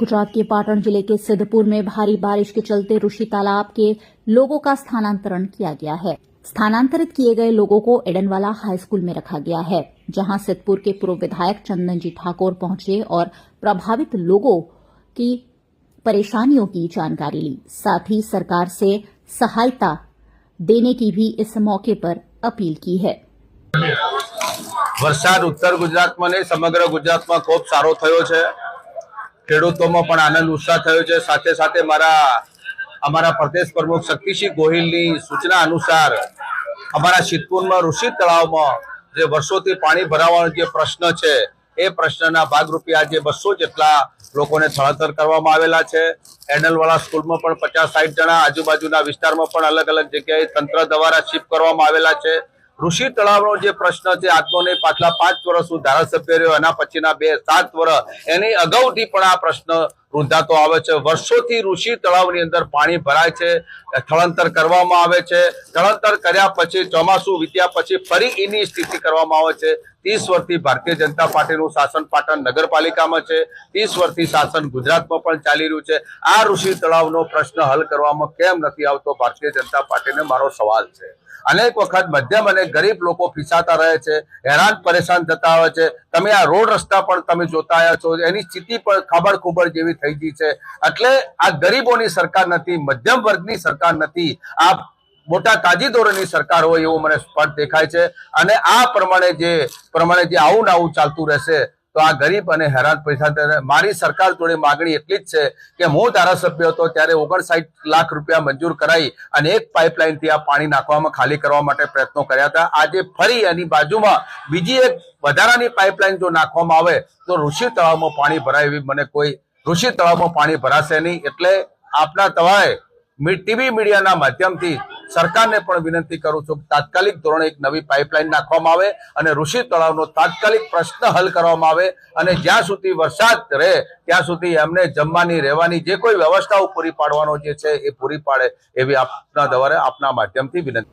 गुजरात के पाटन जिले के सिद्धपुर में भारी बारिश के चलते ऋषि तालाब के लोगों का स्थानांतरण किया गया है स्थानांतरित किए गए लोगों को एडनवाला हाई स्कूल में रखा गया है जहां सिद्धपुर के पूर्व विधायक चंदन जी ठाकुर पहुंचे और प्रभावित लोगों की परेशानियों की जानकारी ली साथ ही सरकार से सहायता देने की भी इस मौके पर अपील की है વરસાદ ઉત્તર ગુજરાતમાં નહીં સમગ્ર ગુજરાતમાં ખૂબ સારો થયો છે ખેડૂતોમાં પણ આનંદ, ઉત્સાહ થયો છે. સાથે સાથે મારા, અમારા પ્રદેશ પ્રમુખ શક્તિસિંહ ગોહિલની સૂચના અનુસાર અમારા સિદ્ધપુરમાં ઋષિ તળાવમાં જે વર્ષોથી પાણી ભરાવાનો જે પ્રશ્ન છે, એ પ્રશ્નના ભાગરૂપે આજે બસો જેટલા લોકોને સ્થળાંતર કરવામાં આવેલા છે. એનલવાળા સ્કૂલમાં પણ પચાસ સાઠ જણા, આજુબાજુના વિસ્તારમાં પણ અલગ અલગ જગ્યાએ તંત્ર દ્વારા શિફ્ટ કરવામાં આવેલા છે. ઋષિ તળાવનો જે પ્રશ્ન છે નહીં પાછલા પાંચ વર્ષ હું ધારાસભ્ય રહ્યો, એના પછીના બે સાત વર્ષ, એની અગાઉથી પણ આ પ્રશ્ન રૂંધાતો આવે છે. વર્ષોથી ઋષિ તળાવની અંદર પાણી ભરાય છે. સ્થળાંતર કરવામાં આવે છે. સ્થળાંતર કર્યા પછી, ચોમાસું વીત્યા પછી ફરી એની સ્થિતિ કરવામાં આવે છે. ત્રીસ વર્ષથી ભારતીય જનતા પાર્ટીનું શાસન પાટણ નગરપાલિકામાં છે. ત્રીસ વર્ષથી શાસન ગુજરાતમાં પણ ચાલી રહ્યું છે. આ ઋષિ તળાવનો પ્રશ્ન હલ કરવામાં કેમ નથી આવતો? ભારતીય જનતા પાર્ટીને મારો સવાલ છે. અનેક વખત મધ્યમ અને ગરીબ લોકો ફીસાતા રહે છે. હેરાન, પરેશાન થતા હોય છે. તમે આ રોડ રસ્તા પણ તમે જોતા આવ્યા છો. એની સ્થિતિ પણ ખબર ખુબર જેવી થઈ ગઈ છે. એટલે આ ગરીબોની સરકાર નથી, મધ્યમ વર્ગની સરકાર નથી. આ મોટા તાજી ધોરણની સરકાર હોય એવું મને સ્પષ્ટ દેખાય છે. અને આ પ્રમાણે જે પ્રમાણે જે આવું ને આવું ચાલતું રહેશે, તો આ ગરીબ અને હેરાન પૈસા મારી સરકાર જોડે માગણી એટલી જ છે કે હું ધારાસભ્ય હતો ત્યારે ઓગણસાઠ લાખ રૂપિયા મંજૂર કરાઈ અને એક પાઇપલાઇનથી આ પાણી નાખવામાં ખાલી કરવા માટે પ્રયત્નો કર્યા હતા. આજે ફરી એની બાજુમાં બીજી એક વધારાની પાઇપલાઇન જો નાખવામાં આવે, તો ઋષિ તળાવમાં પાણી ભરાય એવી મને કોઈ ઋષિ તળાવમાં પાણી ભરાશે નહીં એટલે આપના તવાએ ટીવી મીડિયાના માધ્યમથી સરકારને પણ વિનંતી કરું છું તાત્કાલિક ધોરણે એક નવી પાઇપલાઇન નાખવામાં આવે અને ઋષિ તળાવનો તાત્કાલિક પ્રશ્ન હલ કરવામાં આવે અને જ્યાં સુધી વરસાદ રહે, ત્યાં સુધી એમને જમવાની, રહેવાની જે કોઈ વ્યવસ્થાઓ પૂરી પાડવાનો જે છે એ પૂરી પાડે એવી આપના દ્વારા આપના માધ્યમથી વિનંતી.